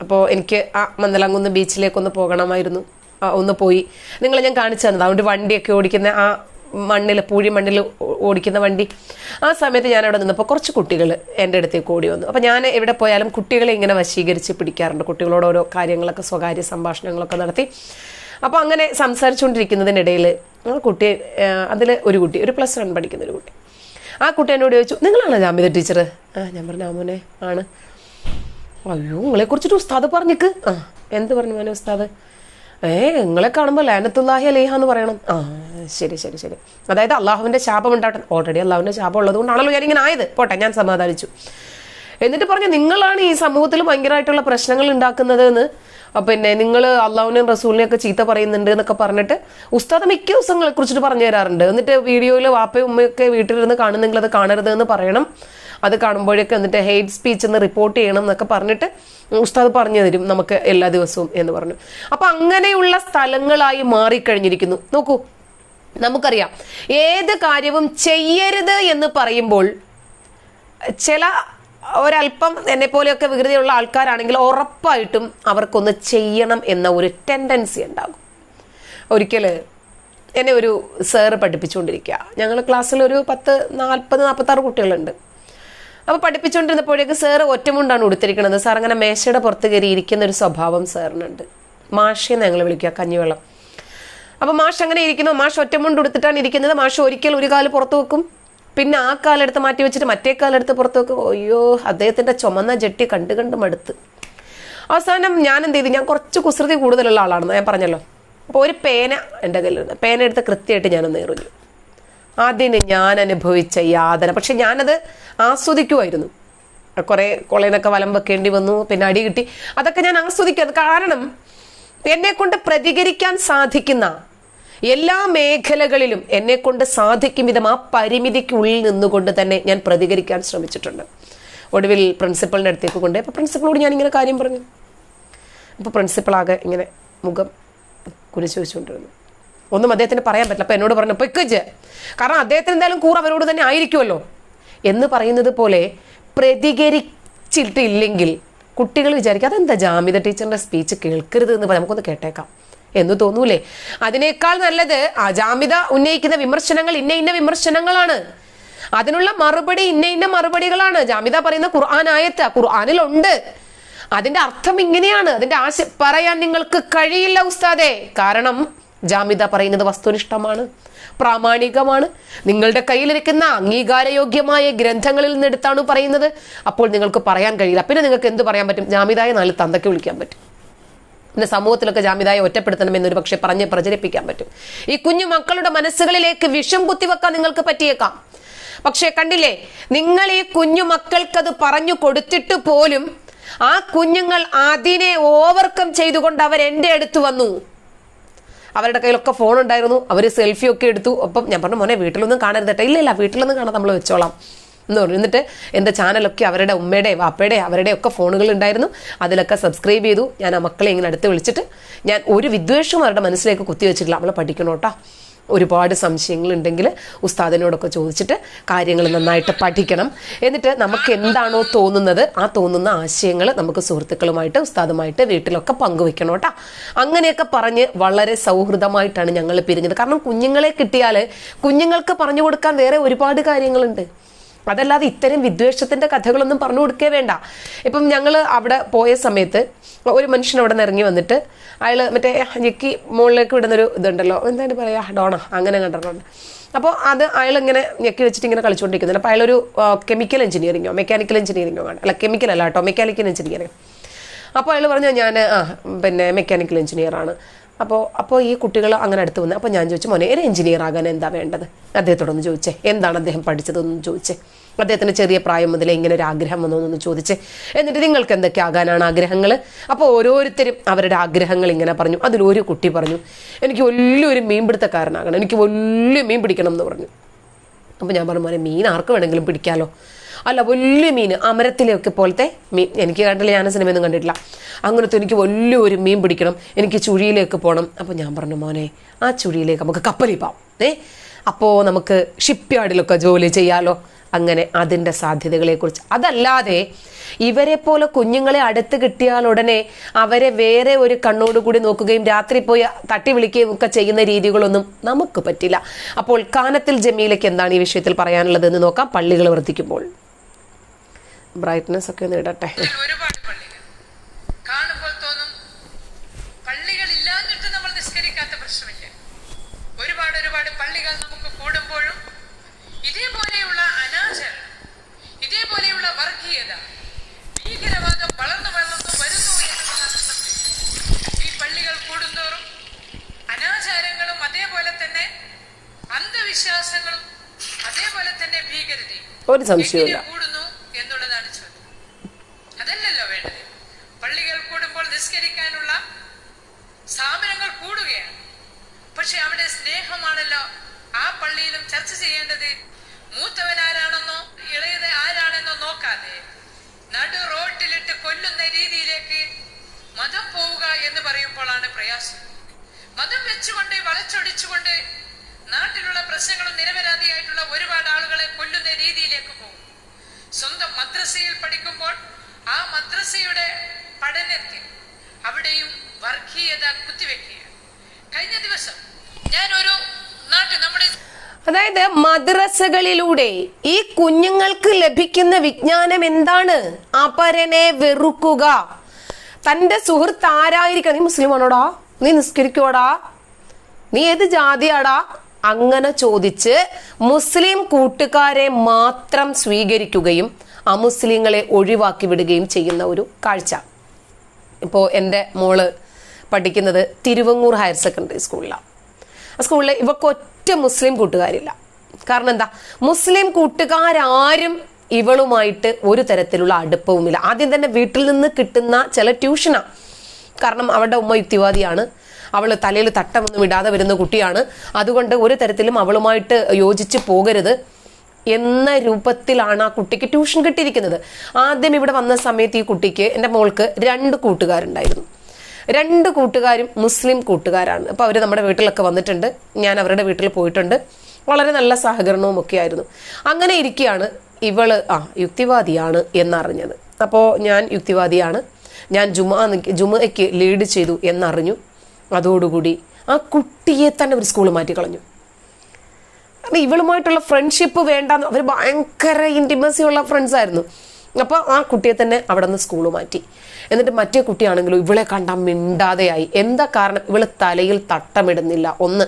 അപ്പോൾ എനിക്ക് ആ മന്ദലാംകുന്ന് ബീച്ചിലേക്കൊന്ന് പോകണമായിരുന്നു. ഒന്ന് പോയി. നിങ്ങളെ ഞാൻ കാണിച്ചു തന്നത്. അതുകൊണ്ട് വണ്ടിയൊക്കെ ഓടിക്കുന്ന ആ മണ്ണിൽ പൂഴി മണ്ണിൽ ഓടിക്കുന്ന വണ്ടി. ആ സമയത്ത് ഞാൻ അവിടെ നിന്നപ്പോൾ കുറച്ച് കുട്ടികൾ എന്റെ അടുത്തേക്ക് ഓടി വന്നു. അപ്പോൾ ഞാൻ എവിടെ പോയാലും കുട്ടികളെ ഇങ്ങനെ വശീകരിച്ച് പിടിക്കാറുണ്ട്. കുട്ടികളോട് ഓരോ കാര്യങ്ങളൊക്കെ സ്വകാര്യ സംഭാഷണങ്ങളൊക്കെ നടത്തി. അപ്പോൾ അങ്ങനെ സംസാരിച്ചുകൊണ്ടിരിക്കുന്നതിനിടയിൽ കുട്ടി അതിൽ ഒരു കുട്ടി ഒരു പ്ലസ് വൺ പഠിക്കുന്ന ഒരു കുട്ടി. ആ കുട്ടി എന്നോട് ചോദിച്ചു നിങ്ങളാണോ ജാമ്യത ടീച്ചർ ആ ഞാൻ പറഞ്ഞു ആമോനെ ആണ്. അയ്യോ നിങ്ങളെ കുറിച്ചിട്ട് ഉസ്താദ് പറഞ്ഞിക്ക്. ആ എന്ത് പറഞ്ഞു മോനെ ഉസ്താദ്? ഏ നിങ്ങളെ കാണുമ്പോൾ ലാനത്തുല്ലാഹി അലേഹ എന്ന് പറയണം. ആ ശരി ശരി ശരി. അതായത് അള്ളാഹുവിന്റെ ശാപം ഉണ്ടാവട്ടെ. ഓൾറെഡി അള്ളാഹുവിന്റെ ശാപം ഉള്ളത് കൊണ്ടാണല്ലോ ഞാൻ ഇങ്ങനെ ആയത്. പോട്ടെ ഞാൻ സമാധാനിച്ചു. എന്നിട്ട് പറഞ്ഞു നിങ്ങളാണ് ഈ സമൂഹത്തിൽ ഭയങ്കരമായിട്ടുള്ള പ്രശ്നങ്ങൾ ഉണ്ടാക്കുന്നത് എന്ന് പിന്നെ നിങ്ങൾ അള്ളാഹുവിനെയും റസൂലിനെയൊക്കെ ചീത്ത പറയുന്നുണ്ട് എന്നൊക്കെ പറഞ്ഞിട്ട് ഉസ്താദ് മിക്ക ദിവസങ്ങളെ കുറിച്ചിട്ട് പറഞ്ഞു തരാറുണ്ട്. എന്നിട്ട് വീഡിയോയിൽ വാപ്പയും ഉമ്മയൊക്കെ വീട്ടിലിരുന്ന് കാണുന്നെങ്കിൽ അത് കാണരുത് എന്ന് പറയണം. അത് കാണുമ്പോഴൊക്കെ എന്നിട്ട് ഹെയ്റ്റ് സ്പീച്ച് എന്ന് റിപ്പോർട്ട് ചെയ്യണം എന്നൊക്കെ പറഞ്ഞിട്ട് ഉസ്താദ് പറഞ്ഞു തരും നമുക്ക് എല്ലാ ദിവസവും എന്ന് പറഞ്ഞു. അപ്പൊ അങ്ങനെയുള്ള സ്ഥലങ്ങളായി മാറിക്കഴിഞ്ഞിരിക്കുന്നു. നോക്കൂ നമുക്കറിയാം. ഏത് കാര്യവും ചെയ്യരുത് എന്ന് പറയുമ്പോൾ ചില ഒരല്പം എന്നെ പോലെയൊക്കെ വികൃതിയുള്ള ആൾക്കാരാണെങ്കിൽ ഉറപ്പായിട്ടും അവർക്കൊന്ന് ചെയ്യണം എന്ന ഒരു ടെൻഡൻസി ഉണ്ടാകും. ഒരിക്കൽ എന്നെ ഒരു സാറ് പഠിപ്പിച്ചുകൊണ്ടിരിക്കുക ഞങ്ങൾ ക്ലാസ്സിൽ ഒരു പത്ത് നാൽപ്പത് നാൽപ്പത്താറ് കുട്ടികളുണ്ട്. അപ്പോൾ പഠിപ്പിച്ചുകൊണ്ടിരുന്നപ്പോഴേക്ക് സാറ് ഒറ്റമുണ്ടാണ് ഉടുത്തിരിക്കുന്നത്. സാർ അങ്ങനെ മേശയുടെ പുറത്ത് കയറി ഇരിക്കുന്ന ഒരു സ്വഭാവം സാറിനുണ്ട് മാഷെന്ന് ഞങ്ങൾ വിളിക്കുക കഞ്ഞിവെള്ളം. അപ്പോൾ മാഷ് അങ്ങനെ ഇരിക്കുന്നു. മാഷ് ഒറ്റമുണ്ട് ഉടുത്തിട്ടാണ് ഇരിക്കുന്നത്. മാഷ് ഒരിക്കൽ ഒരു കാൽ പുറത്ത് വെക്കും. പിന്നെ ആ കാലെടുത്ത് മാറ്റി വെച്ചിട്ട് മറ്റേ കാലെടുത്ത് പുറത്തു വെക്കും അയ്യോ അദ്ദേഹത്തിന്റെ ചുമന്ന ജട്ടി കണ്ടു കണ്ട് മടുത്ത്. അവസാനം ഞാൻ എന്ത് ചെയ്തു? ഞാൻ കുറച്ച് കുസൃതി കൂടുതലുള്ള ആളാണെന്ന് ഞാൻ പറഞ്ഞല്ലോ. അപ്പോൾ ഒരു പേന എന്റെ കയ്യിലുണ്ട് പേന എടുത്ത് കൃത്യമായിട്ട് ഞാനൊന്ന് എറിഞ്ഞു. അതിന് ഞാൻ അനുഭവിച്ച യാതന പക്ഷെ ഞാനത് ആസ്വദിക്കുമായിരുന്നു കുറേ കൊളേനൊക്കെ വലം വെക്കേണ്ടി വന്നു പിന്നെ അടി കിട്ടി. അതൊക്കെ ഞാൻ ആസ്വദിക്കും കാരണം എന്നെ കൊണ്ട് പ്രതികരിക്കാൻ സാധിക്കുന്ന എല്ലാ മേഖലകളിലും എന്നെ കൊണ്ട് സാധിക്കും വിധം ആ പരിമിതിക്കുള്ളിൽ നിന്നുകൊണ്ട് തന്നെ ഞാൻ പ്രതികരിക്കാൻ ശ്രമിച്ചിട്ടുണ്ട്. ഒടുവിൽ പ്രിൻസിപ്പളിന്റെ അടുത്തേക്ക് കൊണ്ട് അപ്പോൾ പ്രിൻസിപ്പളോട് ഞാൻ ഇങ്ങനെ കാര്യം പറഞ്ഞു. അപ്പോൾ പ്രിൻസിപ്പളാകെ ഇങ്ങനെ മുഖം കുരിച്ചു വെച്ചുകൊണ്ടിരുന്നു. ഒന്നും അദ്ദേഹത്തിന് പറയാൻ പറ്റില്ല. അപ്പോൾ എന്നോട് പറഞ്ഞു പൊയ്ക്കജ് കാരണം അദ്ദേഹത്തിന് എന്തായാലും കൂറ് അവരോട് തന്നെ ആയിരിക്കുമല്ലോ. എന്ന് പറയുന്നത് പോലെ പ്രതികരിച്ചിട്ടില്ലെങ്കിൽ കുട്ടികൾ വിചാരിക്കും അതെന്താ ജാമിത ടീച്ചറിന്റെ സ്പീച്ച് കേൾക്കരുത് എന്ന് പറയാം നമുക്കൊന്ന് കേട്ടേക്കാം. എന്ന് തോന്നൂലേ? അതിനേക്കാൾ നല്ലത് അജാമിത ഉന്നയിക്കുന്ന വിമർശനങ്ങൾ ഇന്ന ഇന്ന വിമർശനങ്ങളാണ്. അതിനുള്ള മറുപടി ഇന്ന ഇന്ന മറുപടികളാണ്. ജാമിത പറയുന്ന ഖുർആൻ ആയത്ത് ഖുർആാനിലുണ്ട്. അതിന്റെ അർത്ഥം ഇങ്ങനെയാണ്. അതിന്റെ ആശ പറയാൻ നിങ്ങൾക്ക് കഴിയില്ല ഉസ്താദെ. കാരണം ജാമിത പറയുന്നത് വസ്തുനിഷ്ഠമാണ് പ്രാമാണികമാണ്. നിങ്ങളുടെ കയ്യിലിരിക്കുന്ന അംഗീകാരയോഗ്യമായ ഗ്രന്ഥങ്ങളിൽ നിന്നെടുത്താണ് പറയുന്നത്. അപ്പോൾ നിങ്ങൾക്ക് പറയാൻ കഴിയില്ല. പിന്നെ നിങ്ങൾക്ക് എന്ത് പറയാൻ പറ്റും? ജാമിതായ നാല് തന്തയ്ക്ക് വിളിക്കാൻ പറ്റും. പിന്നെ സമൂഹത്തിലൊക്കെ ജാമ്യതായെ ഒറ്റപ്പെടുത്തണമെന്ന് ഒരു പക്ഷെ പറഞ്ഞ് പ്രചരിപ്പിക്കാൻ പറ്റും. ഈ കുഞ്ഞു മക്കളുടെ മനസ്സുകളിലേക്ക് വിഷം കുത്തിവെക്കാൻ നിങ്ങൾക്ക് പറ്റിയേക്കാം. പക്ഷെ കണ്ടില്ലേ നിങ്ങൾ ഈ കുഞ്ഞു മക്കൾക്കത് പറഞ്ഞു കൊടുത്തിട്ട് പോലും ആ കുഞ്ഞുങ്ങൾ അതിനെ ഓവർകം ചെയ്തുകൊണ്ട് അവർ എന്റെ അടുത്ത് വന്നു. അവരുടെ കയ്യിലൊക്കെ ഫോൺ ഉണ്ടായിരുന്നു. അവർ സെൽഫി ഒക്കെ എടുത്തു. അപ്പം ഞാൻ പറഞ്ഞു മോനെ വീട്ടിലൊന്നും കാണരുത് കേട്ടോ ഇല്ല ഇല്ല വീട്ടിലൊന്നും കാണാൻ നമ്മൾ വെച്ചോളാം. എന്ന് പറഞ്ഞു. എന്നിട്ട് എന്റെ ചാനലൊക്കെ അവരുടെ ഉമ്മയുടെ വാപ്പയുടെ അവരുടെ ഒക്കെ ഫോണുകൾ ഉണ്ടായിരുന്നു. അതിലൊക്കെ സബ്സ്ക്രൈബ് ചെയ്തു. ഞാൻ ആ മക്കളെ ഇങ്ങനെ അടുത്ത് വിളിച്ചിട്ട് ഞാൻ ഒരു വിദ്വേഷവും അവരുടെ മനസ്സിലേക്ക് കുത്തിവെച്ചിട്ടില്ല അവളെ പഠിക്കണം കേട്ടോ ഒരുപാട് സംശയങ്ങളുണ്ടെങ്കിൽ ഉസ്താദിനോടൊക്കെ ചോദിച്ചിട്ട് കാര്യങ്ങൾ നന്നായിട്ട് പഠിക്കണം. എന്നിട്ട് നമുക്ക് എന്താണോ തോന്നുന്നത് ആ തോന്നുന്ന ആശയങ്ങൾ നമുക്ക് സുഹൃത്തുക്കളുമായിട്ട് ഉസ്താദുമായിട്ട് വീട്ടിലൊക്കെ പങ്കുവെക്കണം കേട്ടോ അങ്ങനെയൊക്കെ പറഞ്ഞ് വളരെ സൗഹൃദമായിട്ടാണ് ഞങ്ങൾ പിരിഞ്ഞത്. കാരണം കുഞ്ഞുങ്ങളെ കിട്ടിയാൽ കുഞ്ഞുങ്ങൾക്ക് പറഞ്ഞു കൊടുക്കാൻ വേറെ ഒരുപാട് കാര്യങ്ങളുണ്ട്. അതല്ലാതെ ഇത്തരം വിദ്വേഷത്തിന്റെ കഥകളൊന്നും പറഞ്ഞു കൊടുക്കേ വേണ്ട. ഇപ്പം ഞങ്ങൾ അവിടെ പോയ സമയത്ത് ഒരു മനുഷ്യൻ അവിടെ നിന്ന് ഇറങ്ങി വന്നിട്ട് അയാൾ മറ്റേ ഞെക്കി മുകളിലേക്ക് വിടുന്നൊരു ഇതുണ്ടല്ലോ. എന്താണ് പറയാ? ഡോണ. അങ്ങനെ കണ്ടിട്ടുണ്ട് അപ്പോൾ അത് അയാൾ ഇങ്ങനെ ഞെക്കി വെച്ചിട്ട് ഇങ്ങനെ കളിച്ചുകൊണ്ടിരിക്കുന്നുണ്ട് അപ്പോൾ അയാളൊരു കെമിക്കൽ എഞ്ചിനീയറിങ്ങോ മെക്കാനിക്കൽ എഞ്ചിനീയറിങ്ങോ ആണ് അല്ല കെമിക്കൽ അല്ല കേട്ടോ. മെക്കാനിക്കൽ എഞ്ചിനീയറിംഗ് അപ്പോൾ അയാൾ പറഞ്ഞു ഞാൻ ആ പിന്നെ മെക്കാനിക്കൽ എഞ്ചിനീയറാണ് അപ്പോൾ അപ്പോൾ ഈ കുട്ടികൾ അങ്ങനെ അടുത്ത് വന്ന് അപ്പോൾ ഞാൻ ചോദിച്ചു മോനെ ഒരു എഞ്ചിനീയർ ആകാൻ എന്താ വേണ്ടത്? അദ്ദേഹത്തോടൊന്ന് ചോദിച്ചേ. എന്താണ് അദ്ദേഹം പഠിച്ചതെന്ന് ചോദിച്ചേ. അദ്ദേഹത്തിന് ചെറിയ പ്രായം മുതലേ ഇങ്ങനെ ഒരു ആഗ്രഹം വന്നോന്നൊന്ന് ചോദിച്ച് എന്നിട്ട് നിങ്ങൾക്ക് എന്തൊക്കെ ആകാനാണ് ആഗ്രഹങ്ങൾ അപ്പോൾ ഓരോരുത്തരും അവരുടെ ആഗ്രഹങ്ങൾ ഇങ്ങനെ പറഞ്ഞു. അതിലൊരു കുട്ടി പറഞ്ഞു എനിക്ക് വലിയൊരു മീൻപിടുത്തക്കാരനാകണം എനിക്ക് വലിയ മീൻ പിടിക്കണം എന്ന് പറഞ്ഞു. അപ്പോൾ ഞാൻ പറഞ്ഞു മോനെ മീൻ ആർക്ക് വേണമെങ്കിലും പിടിക്കാമല്ലോ അല്ല വലിയ മീൻ അമരത്തിലെയൊക്കെ പോലത്തെ മീൻ. എനിക്ക് കണ്ടില്ല ഞാൻ സിനിമയൊന്നും കണ്ടിട്ടില്ല. അങ്ങനത്തെ എനിക്ക് വലിയൊരു മീൻ പിടിക്കണം എനിക്ക് ചുഴിയിലേക്ക് പോകണം അപ്പോൾ ഞാൻ പറഞ്ഞു മോനെ ആ ചുഴിയിലേക്ക് നമുക്ക് കപ്പലിൽ പോവാം. ഏ അപ്പോൾ നമുക്ക് ഷിപ്പ് യാർഡിലൊക്കെ ജോലി ചെയ്യാലോ. അങ്ങനെ അതിന്റെ സാധ്യതകളെക്കുറിച്ച്. അതല്ലാതെ ഇവരെ പോലെ കുഞ്ഞുങ്ങളെ അടുത്ത് കിട്ടിയാൽ ഉടനെ അവരെ വേറെ ഒരു കണ്ണോടുകൂടി നോക്കുകയും രാത്രി പോയി തട്ടി വിളിക്കുകയും ഒക്കെ ചെയ്യുന്ന രീതികളൊന്നും നമുക്ക് പറ്റില്ല. അപ്പോൾ കാനത്തിൽ ജമീലയ്ക്ക് എന്താണ് ഈ വിഷയത്തിൽ പറയാനുള്ളത് എന്ന് നോക്കാം. പള്ളികൾ വർദ്ധിക്കുമ്പോൾ. ബ്രൈറ്റ്നസ് ഒക്കെ ഒന്ന് ഇടട്ടെ ഇതിൽ ഒരുപാട് പള്ളികൾ കാണുമ്പോൾ തോന്നും പള്ളികൾ ഇല്ലാഞ്ഞിട്ട് നമ്മൾ നിസ്കരിക്കാത്ത പ്രശ്നമില്ല ഒരുപാട് ഒരുപാട് പള്ളികൾ നമുക്ക് കൂടുമ്പോഴും ഇതേപോലെയുള്ള അനാചാരം ഇതേപോലെയുള്ള വർഗീയത ഭീകരവാദം വളർന്നു വളർന്നു വരുന്നു എന്നുള്ളതാണ് സത്യം ഈ പള്ളികൾ കൂടുന്തോറും അനാചാരങ്ങളും അതേപോലെ തന്നെ അന്ധവിശ്വാസങ്ങളും അതേപോലെ തന്നെ ഭീകരതയും ഒരു സംശയവുമില്ല എങ്ങനെ കൂടുന്നു എന്നുള്ളതാണ് ചോദ്യം അതല്ലല്ലോ വേണ്ടത് പള്ളികൾ കൂടുമ്പോൾ നിസ്കരിക്കാനുള്ള സ്ഥാപനങ്ങൾ കൂടുകയാണ് പക്ഷെ അവിടെ സ്നേഹമാണല്ലോ ആ പള്ളിയിലും ചർച്ച ചെയ്യേണ്ടത് മൂത്തവൻ ആരാണെന്നോ ഇളയത് ആരാണെന്നോ നോക്കാതെ നടു റോട്ടിലിട്ട് കൊല്ലുന്ന രീതിയിലേക്ക് മതം പോവുക എന്ന് പറയുമ്പോഴാണ് പ്രയാസം മതം വെച്ചുകൊണ്ട് വളച്ചൊടിച്ചുകൊണ്ട് നാട്ടിലുള്ള പ്രശ്നങ്ങളും നിരപരാധിയായിട്ടുള്ള ഒരുപാട് ആളുകളെ കൊല്ലുന്ന രീതിയിലേക്ക് പോകും. സ്വന്തം മദ്രസയിൽ പഠിക്കുമ്പോൾ ആ മദ്രസയുടെ പഠനത്തിൽ അവിടെയും വർഗീയത കുത്തിവെക്കുക കഴിഞ്ഞ ദിവസം ഞാൻ ഒരു നാട്ടിൽ നമ്മുടെ അതായത് മദ്രസകളിലൂടെ ഈ കുഞ്ഞുങ്ങൾക്ക് ലഭിക്കുന്ന വിജ്ഞാനം എന്താണ്? അപരനെ വെറുക്കുക. തന്റെ സുഹൃത്ത് ആരായിരിക്കണം നീ മുസ്ലിം ആണോടാ നീ നിസ്കരിക്കോടാ നീ ഏത് ജാതിയാടാ? അങ്ങനെ ചോദിച്ച് മുസ്ലിം കൂട്ടുകാരെ മാത്രം സ്വീകരിക്കുകയും അമുസ്ലിങ്ങളെ ഒഴിവാക്കി വിടുകയും ചെയ്യുന്ന ഒരു കാഴ്ച. ഇപ്പോൾ എന്റെ മോൾ പഠിക്കുന്നത് തിരുവങ്ങൂർ ഹയർ സെക്കൻഡറി സ്കൂളിലാണ് ആ സ്കൂളിൽ ഇവർക്ക് ഒറ്റ മുസ്ലിം കൂട്ടുകാരില്ല. കാരണം എന്താ? മുസ്ലിം കൂട്ടുകാരാരും ഇവളുമായിട്ട് ഒരു തരത്തിലുള്ള അടുപ്പവുമില്ല. ആദ്യം തന്നെ വീട്ടിൽ നിന്ന് കിട്ടുന്ന ചില ട്യൂഷനാണ് കാരണം അവളുടെ ഉമ്മ യുക്തിവാദിയാണ്. അവൾ തലയിൽ തട്ടം ഒന്നും ഇടാതെ വരുന്ന കുട്ടിയാണ്. അതുകൊണ്ട് ഒരു തരത്തിലും അവളുമായിട്ട് യോജിച്ച് പോകരുത് എന്ന രൂപത്തിലാണ് ആ കുട്ടിക്ക് ട്യൂഷൻ കിട്ടിയിരിക്കുന്നത്. ആദ്യം ഇവിടെ വന്ന സമയത്ത് ഈ കുട്ടിക്ക് എന്റെ മോൾക്ക് രണ്ട് കൂട്ടുകാരുണ്ടായിരുന്നു. രണ്ട് കൂട്ടുകാരും മുസ്ലിം കൂട്ടുകാരാണ്. അപ്പോൾ അവർ നമ്മുടെ വീട്ടിലൊക്കെ വന്നിട്ടുണ്ട്. ഞാൻ അവരുടെ വീട്ടിൽ പോയിട്ടുണ്ട്. വളരെ നല്ല സഹകരണവും ഒക്കെ ആയിരുന്നു. അങ്ങനെ ഇരിക്കുകയാണ് ഇവൾ ആ യുക്തിവാദിയാണ് എന്നറിഞ്ഞത്. അപ്പോൾ ഞാൻ യുക്തിവാദിയാണ്. ഞാൻ ജുമാ ജുമയ്ക്ക് ലീഡ് ചെയ്തു എന്നറിഞ്ഞു. അതോടുകൂടി ആ കുട്ടിയെ തന്നെ ഒരു സ്കൂൾ മാറ്റി കളഞ്ഞു. കാരണം ഇവളുമായിട്ടുള്ള ഫ്രണ്ട്ഷിപ്പ് വേണ്ട അവർ ഭയങ്കര ഇന്റിമസി ഉള്ള ഫ്രണ്ട്സ് ആയിരുന്നു. അപ്പോൾ ആ കുട്ടിയെ തന്നെ അവിടെ നിന്ന് സ്കൂൾ മാറ്റി. എന്നിട്ട് മറ്റേ കുട്ടിയാണെങ്കിലും ഇവളെ കണ്ടാൽ മിണ്ടാതെയായി. എന്താ കാരണം? ഇവൾ തലയിൽ തട്ടമിടുന്നില്ല. ഒന്ന്.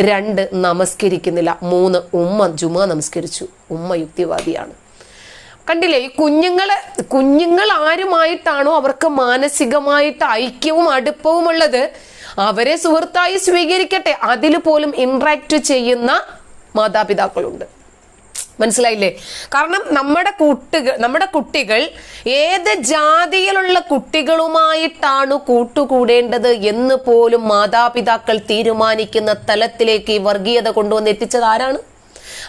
രണ്ട്. നമസ്കരിക്കുന്നില്ല. മൂന്ന്. ഉമ്മ ജുമ നമസ്കരിച്ചു. ഉമ്മ യുക്തിവാദിയാണ്. കണ്ടില്ലേ? ഈ കുഞ്ഞുങ്ങളെ കുഞ്ഞുങ്ങൾ ആരുമായിട്ടാണോ അവർക്ക് മാനസികമായിട്ട് ഐക്യവും അടുപ്പവും ഉള്ളത് അവരെ സുഹൃത്തായി സ്വീകരിക്കട്ടെ. അതിൽ പോലും ഇന്ററാക്ട് ചെയ്യുന്ന മാതാപിതാക്കളുണ്ട്. മനസ്സിലായില്ലേ? കാരണം നമ്മുടെ കുട്ടികൾ നമ്മുടെ കുട്ടികൾ ഏത് ജാതിയിലുള്ള കുട്ടികളുമായിട്ടാണ് കൂട്ടുകൂടേണ്ടത് എന്ന് പോലും മാതാപിതാക്കൾ തീരുമാനിക്കുന്ന തലത്തിലേക്ക് വർഗീയത കൊണ്ടുവന്ന് എത്തിച്ചത് ആരാണ്?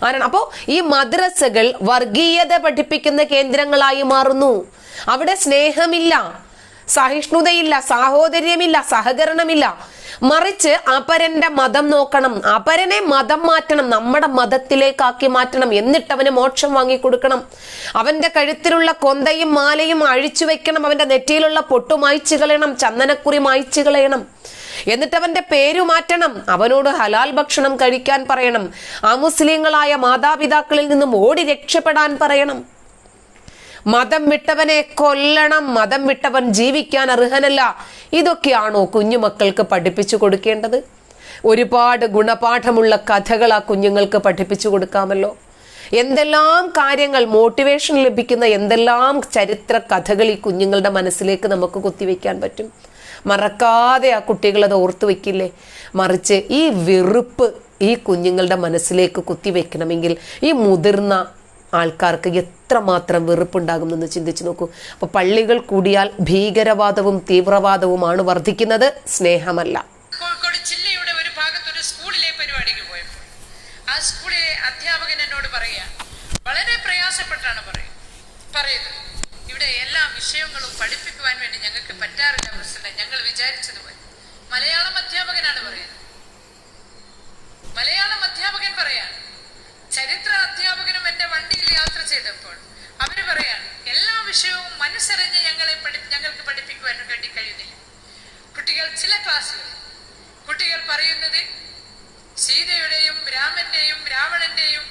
ആരാണ്? അപ്പോ ഈ മദ്രസകൾ വർഗീയത പഠിപ്പിക്കുന്ന കേന്ദ്രങ്ങളായി മാറുന്നു. അവിടെ സ്നേഹമില്ല. സഹിഷ്ണുതയില്ല സാഹോദര്യമില്ല സഹകരണമില്ല. മറിച്ച് അപരന്റെ മതം നോക്കണം. അപരനെ മതം മാറ്റണം. നമ്മുടെ മതത്തിലേക്കാക്കി മാറ്റണം. എന്നിട്ട് അവന് മോക്ഷം വാങ്ങിക്കൊടുക്കണം. അവന്റെ കഴുത്തിലുള്ള കൊന്തയും മാലയും അഴിച്ചു വെക്കണം. അവന്റെ നെറ്റിയിലുള്ള പൊട്ടു മായ്ച്ചു കളയണം. ചന്ദനക്കുറി മായ്ച്ചു കളയണം. എന്നിട്ട് അവന്റെ പേരു മാറ്റണം. അവനോട് ഹലാൽ ഭക്ഷണം കഴിക്കാൻ പറയണം. അമുസ്ലിങ്ങളായ മാതാപിതാക്കളിൽ നിന്നും ഓടി രക്ഷപ്പെടാൻ പറയണം. മതം വിട്ടവനെ കൊല്ലണം. മതം വിട്ടവൻ ജീവിക്കാൻ അർഹനല്ല. ഇതൊക്കെയാണോ കുഞ്ഞുമക്കൾക്ക് പഠിപ്പിച്ചു കൊടുക്കേണ്ടത്? ഒരുപാട് ഗുണപാഠമുള്ള കഥകൾ ആ കുഞ്ഞുങ്ങൾക്ക് പഠിപ്പിച്ചു കൊടുക്കാമല്ലോ. എന്തെല്ലാം കാര്യങ്ങൾ മോട്ടിവേഷൻ ലഭിക്കുന്ന എന്തെല്ലാം ചരിത്ര കഥകൾ ഈ കുഞ്ഞുങ്ങളുടെ മനസ്സിലേക്ക് നമുക്ക് കുത്തിവെക്കാൻ പറ്റും? മറക്കാതെ ആ കുട്ടികൾ അത് ഓർത്തു വെക്കില്ലേ മറിച്ച് ഈ വെറുപ്പ് ഈ കുഞ്ഞുങ്ങളുടെ മനസ്സിലേക്ക് കുത്തിവെക്കണമെങ്കിൽ ഈ മുതിർന്ന ആൾക്കാർക്ക് എത്രമാത്രം വെറുപ്പുണ്ടാകുമെന്ന് ചിന്തിച്ചു നോക്കൂ. അപ്പൊ പള്ളികൾ കൂടിയാൽ ഭീകരവാദവും തീവ്രവാദവുമാണ് വർദ്ധിക്കുന്നത്. സ്നേഹമല്ല. ഒരു ഭാഗത്തൊരു പരിപാടിക്ക് പോയപ്പോൾ ആ സ്കൂളിലെ അധ്യാപകൻ എന്നോട് വളരെ പ്രയാസപ്പെട്ടാണ് പറയും. പറയുന്നത് ഇവിടെ എല്ലാ വിഷയങ്ങളും പഠിപ്പിക്കുവാൻ വേണ്ടി ഞങ്ങൾക്ക് പറ്റാറില്ല പ്രസിഡന്റ് ഞങ്ങൾ വിചാരിച്ചതുപോലെ മലയാളം അധ്യാപകനാണ് പറയുന്നത് മലയാളം അധ്യാപകൻ പറയാൻ ചരിത്ര അധ്യാപകനും എന്റെ വണ്ടിയിൽ യാത്ര ചെയ്തപ്പോൾ അവർ പറയാണ് എല്ലാ വിഷയവും മനസ്സറിഞ്ഞ് ഞങ്ങളെ പഠി ഞങ്ങൾക്ക് പഠിപ്പിക്കുവാൻ വേണ്ടി കഴിയുന്നില്ല കുട്ടികൾ ചില ക്ലാസ്സുകളിൽ കുട്ടികൾ പറയുന്നത് സീതയുടെയും രാമന്റെയും രാവണന്റെയും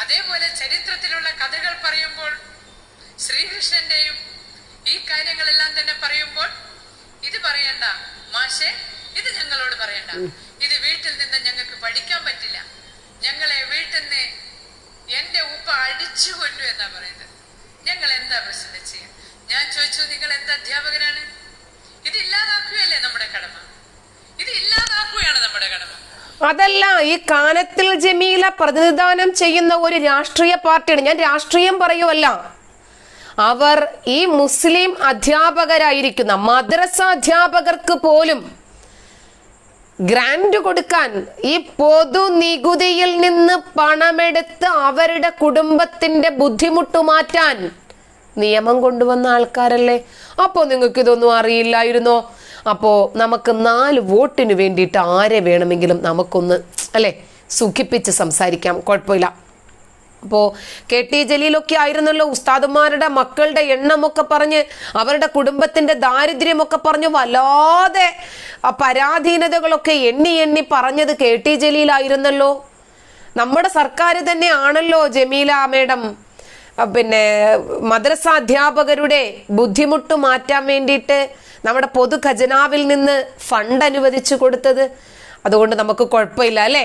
അതേപോലെ ചരിത്രത്തിലുള്ള കഥകൾ പറയുമ്പോൾ ശ്രീകൃഷ്ണന്റെയും ഈ കാര്യങ്ങളെല്ലാം തന്നെ പറയുമ്പോൾ ഇത് പറയണ്ട മാഷെ ഇത് ഞങ്ങളോട് പറയണ്ട. ഇത് വീട്ടിൽ നിന്ന് ഞങ്ങൾക്ക് പഠിക്കാൻ പറ്റില്ല. ഞങ്ങളെ വീട്ടിൽ നിന്ന് എന്റെ ഉപ്പ അടിച്ചു കൊല്ലു എന്നാ പറയുന്നത്. ഞങ്ങൾ എന്താ പ്രശ്നം ചെയ്യാം? ഞാൻ ചോദിച്ചു നിങ്ങൾ എന്ത് അധ്യാപകനാണ്? നമ്മുടെ കടമ? ഇത് നമ്മുടെ കടമ. അതല്ല ഈ കാനത്തിൽ ജമീല പ്രതിനിധാനം ചെയ്യുന്ന ഒരു രാഷ്ട്രീയ പാർട്ടിയാണ്. ഞാൻ രാഷ്ട്രീയം പറയുമല്ല അവർ ഈ മുസ്ലിം അധ്യാപകരായിരിക്കുന്ന മദ്രസ അധ്യാപകർക്ക് പോലും ഗ്രാൻഡ് കൊടുക്കാൻ ഈ പൊതു നികുതിയിൽ നിന്ന് പണമെടുത്ത് അവരുടെ കുടുംബത്തിന്റെ ബുദ്ധിമുട്ട് മാറ്റാൻ നിയമം കൊണ്ടുവന്ന ആൾക്കാരല്ലേ? അപ്പോൾ നിങ്ങൾക്ക് ഇതൊന്നും അറിയില്ലായിരുന്നോ? അപ്പോൾ നമുക്ക് നാല് വോട്ടിന് വേണ്ടിയിട്ട് ആരെ വേണമെങ്കിലും നമുക്കൊന്ന് അല്ലേ സുഖിപ്പിച്ച് സംസാരിക്കാം. കുഴപ്പമില്ല. അപ്പോ കെ ടി ജലീലൊക്കെ ആയിരുന്നല്ലോ. ഉസ്താദുമാരുടെ മക്കളുടെ എണ്ണമൊക്കെ പറഞ്ഞ് അവരുടെ കുടുംബത്തിന്റെ ദാരിദ്ര്യമൊക്കെ പറഞ്ഞ് വല്ലാതെ പരാധീനതകളൊക്കെ എണ്ണി എണ്ണി പറഞ്ഞത് കെ ടി ജലീലായിരുന്നല്ലോ. നമ്മുടെ സർക്കാർ തന്നെ ആണല്ലോ ജമീല മേഡം. പിന്നെ മദ്രസ അധ്യാപകരുടെ ബുദ്ധിമുട്ട് മാറ്റാൻ വേണ്ടിയിട്ട് നമ്മുടെ പൊതു ഖജനാവിൽ നിന്ന് ഫണ്ട് അനുവദിച്ചു കൊടുത്തത് അതുകൊണ്ട് നമുക്ക് കുഴപ്പമില്ല അല്ലേ?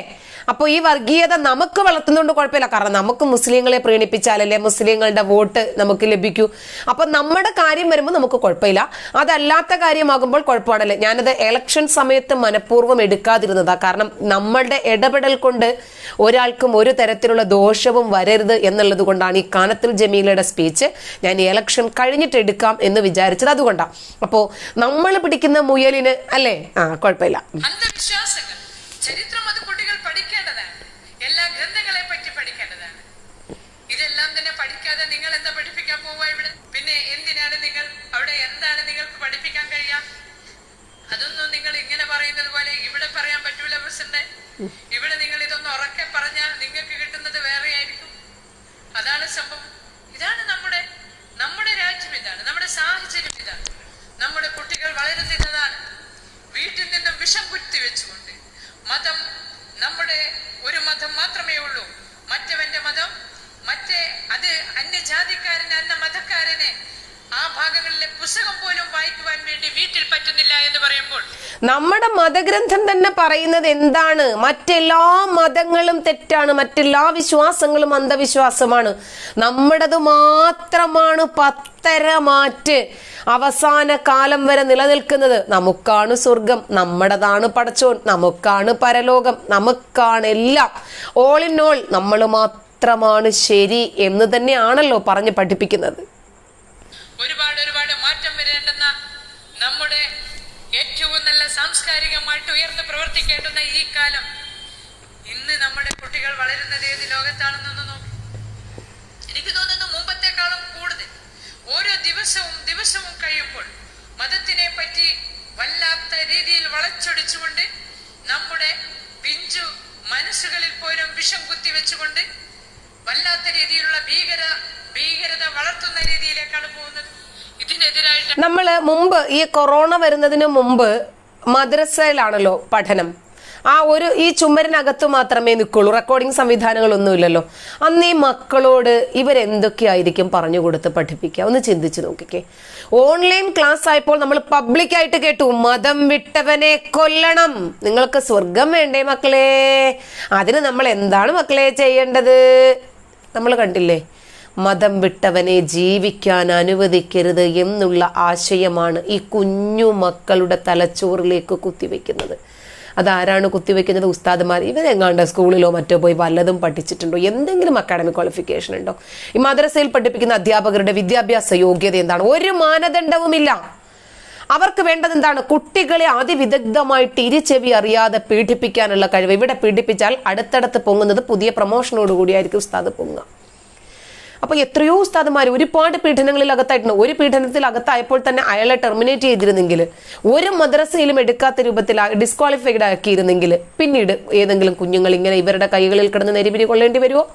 അപ്പോൾ ഈ വർഗീയത നമുക്ക് വളർത്തുന്നതുകൊണ്ട് കുഴപ്പമില്ല. കാരണം നമുക്ക് മുസ്ലിങ്ങളെ പ്രീണിപ്പിച്ചാലല്ലേ മുസ്ലിങ്ങളുടെ വോട്ട് നമുക്ക് ലഭിക്കൂ. അപ്പൊ നമ്മുടെ കാര്യം വരുമ്പോൾ നമുക്ക് കുഴപ്പമില്ല. അതല്ലാത്ത കാര്യമാകുമ്പോൾ കുഴപ്പമാണല്ലേ? ഞാനത് എലക്ഷൻ സമയത്ത് മനഃപൂർവം എടുക്കാതിരുന്നതാ. കാരണം നമ്മളുടെ ഇടപെടൽ കൊണ്ട് ഒരാൾക്കും ഒരു തരത്തിലുള്ള ദോഷവും വരരുത് എന്നുള്ളത് കൊണ്ടാണ് ഈ കാനത്തിൽ ജമീലയുടെ സ്പീച്ച് ഞാൻ ഈ ഇലക്ഷൻ കഴിഞ്ഞിട്ട് എടുക്കാം എന്ന് വിചാരിച്ചത്. അതുകൊണ്ടാണ് അപ്പോൾ നമ്മൾ പിടിക്കുന്ന മുയലിന് അല്ലേ? ആ കുഴപ്പമില്ല. അന്ധവിശ്വാസങ്ങൾ ചരിത്രം അത് കുട്ടികൾ പഠിക്കേണ്ടതാണ്. എല്ലാ ഗ്രന്ഥങ്ങളെ പറ്റി പഠിക്കേണ്ടതാണ്. ഇതെല്ലാം തന്നെ പഠിക്കാതെ നിങ്ങൾ എന്താ പഠിപ്പിക്കാൻ പോവുക ഇവിടെ? പിന്നെ എന്തിനാണ് നിങ്ങൾ അവിടെ എന്താണ് നിങ്ങൾക്ക് പഠിപ്പിക്കാൻ കഴിയുക? അതൊന്നും നിങ്ങൾ ഇങ്ങനെ പറയുന്നത് പോലെ ഇവിടെ പറയാൻ പറ്റൂല പ്രസിഡന്റ് ഇവിടെ നിങ്ങൾ ഇതൊന്ന് ഉറക്കെ പറഞ്ഞാൽ നിങ്ങൾക്ക് കിട്ടുന്നത് വേറെ ആയിരിക്കും അതാണ് സംഭവം. ഇതാണ് നമ്മുടെ നമ്മുടെ രാജ്യം ഇതാണ്. നമ്മുടെ സാഹചര്യം ഇതാണ്. നമ്മുടെ കുട്ടികൾ വളരുന്നതാണ് നിന്നും വിഷം കുത്തി വെച്ചുകൊണ്ട് മതം നമ്മുടെ ഒരു മതം മാത്രമേ ഉള്ളൂ. മറ്റവന്റെ മതം മറ്റേ അത് അന്യജാതിക്കാരന് അന്ന മതക്കാരനെ. ആ ഭാഗങ്ങളിലെ പുസ്തകം പോലും വായിക്കുവാൻ വേണ്ടി വീട്ടിൽ പറ്റുന്നില്ല എന്ന് പറയുമ്പോൾ നമ്മുടെ മതഗ്രന്ഥം തന്നെ പറയുന്നത് എന്താണ്? മറ്റെല്ലാ മതങ്ങളും തെറ്റാണ് മറ്റെല്ലാ വിശ്വാസങ്ങളും അന്ധവിശ്വാസമാണ്. നമ്മുടേത് മാത്രമാണ് പത്തര മാറ്റ്. അവസാന കാലം വരെ നിലനിൽക്കുന്നത് നമുക്കാണ് സ്വർഗം നമ്മുടേതാണ് പടച്ചോൻ നമുക്കാണ് പരലോകം നമുക്കാണ് എല്ലാം. ഓൾ ഇൻ ഓൾ നമ്മൾ മാത്രമാണ് ശരി എന്ന് തന്നെയാണല്ലോ പറഞ്ഞ് പഠിപ്പിക്കുന്നത്. ഒരുപാട് ഒരുപാട് മാറ്റം വരേണ്ടെന്ന നമ്മുടെ ഏറ്റവും നല്ല സാംസ്കാരികമായിട്ട് ഉയർന്ന് പ്രവർത്തിക്കേണ്ടുന്ന ഈ കാലം. ഇന്ന് നമ്മുടെ കുട്ടികൾ വളരുന്നത് ഏത് ലോകത്താണെന്നൊന്ന് നോക്കി എനിക്ക് തോന്നുന്നു മുമ്പത്തെക്കാളും കൂടുതൽ ഓരോ ദിവസവും ദിവസവും കഴിയുമ്പോൾ മതത്തിനെ പറ്റി വല്ലാത്ത രീതിയിൽ വളച്ചൊടിച്ചുകൊണ്ട് നമ്മുടെ പിഞ്ചു മനസ്സുകളിൽ പോലും വിഷം കുത്തിവെച്ചുകൊണ്ട് വല്ലാത്ത രീതിയിലുള്ള ഭീകര ഭീകരത വളർത്തുന്ന രീതിയിലേക്കാണ് പോകുന്നത്. ഇതിനെതിരായിട്ട് നമ്മൾ മുമ്പ് ഈ കൊറോണ വരുന്നതിന് മുമ്പ് മദ്രസയിലാണല്ലോ പഠനം. ആ ഒരു ഈ ചുമരിനകത്ത് മാത്രമേ നിൽക്കുള്ളൂ. റെക്കോർഡിംഗ് സംവിധാനങ്ങളൊന്നുമില്ലല്ലോ. അന്ന് ഈ മക്കളോട് ഇവരെന്തൊക്കെയായിരിക്കും പറഞ്ഞു കൊടുത്ത് പഠിപ്പിക്കുക? ഒന്ന് ചിന്തിച്ചു നോക്കിക്കേ. ഓൺലൈൻ ക്ലാസ് ആയപ്പോൾ നമ്മൾ പബ്ലിക്കായിട്ട് കേട്ടു മതം വിട്ടവനെ കൊല്ലണം. നിങ്ങൾക്ക് സ്വർഗം വേണ്ടേ മക്കളെ? അതിന് നമ്മൾ എന്താണ് മക്കളെ ചെയ്യേണ്ടത്? നമ്മൾ കണ്ടില്ലേ? മതം വിട്ടവനെ ജീവിക്കാൻ അനുവദിക്കരുത് എന്നുള്ള ആശയമാണ് ഈ കുഞ്ഞു മക്കളുടെ തലച്ചോറിലേക്ക് കുത്തിവെക്കുന്നത്. അതാരാണ് കുത്തിവെക്കുന്നത്? ഉസ്താദുമാർ ഇവരെങ്ങാണ്ട് സ്കൂളിലോ മറ്റോ പോയി വല്ലതും പഠിച്ചിട്ടുണ്ടോ? എന്തെങ്കിലും അക്കാഡമിക് ക്വാളിഫിക്കേഷൻ ഉണ്ടോ? ഈ മദ്രസയിൽ പഠിപ്പിക്കുന്ന അധ്യാപകരുടെ വിദ്യാഭ്യാസ യോഗ്യത എന്താണ്? ഒരു മാനദണ്ഡവുമില്ല. അവർക്ക് വേണ്ടത് എന്താണ്? കുട്ടികളെ അതിവിദഗ്ധമായിട്ട് ഇരുചെവി അറിയാതെ പീഡിപ്പിക്കാനുള്ള കഴിവ്. ഇവിടെ പീഡിപ്പിച്ചാൽ അടുത്തടുത്ത് പൊങ്ങുന്നത് പുതിയ പ്രൊമോഷനോടുകൂടിയായിരിക്കും ഉസ്താദ് പൊങ്ങുക. അപ്പൊ എത്രയോ ഉസ്താദുമാർ ഒരുപാട് പീഡനങ്ങളിൽ അകത്തായിട്ടുണ്ട് ഒരു പീഡനത്തിൽ അകത്തായപ്പോൾ തന്നെ അയാളെ ടെർമിനേറ്റ് ചെയ്തിരുന്നെങ്കിൽ ഒരു മദ്രസയിലും എടുക്കാത്ത രൂപത്തിൽ ഡിസ്ക്വാളിഫൈഡ് ആക്കിയിരുന്നെങ്കിൽ പിന്നീട് ഏതെങ്കിലും കുഞ്ഞുങ്ങൾ ഇങ്ങനെ ഇവരുടെ കൈകളിൽ കിടന്ന് നെരിപിരി കൊള്ളേണ്ടി വരുമോ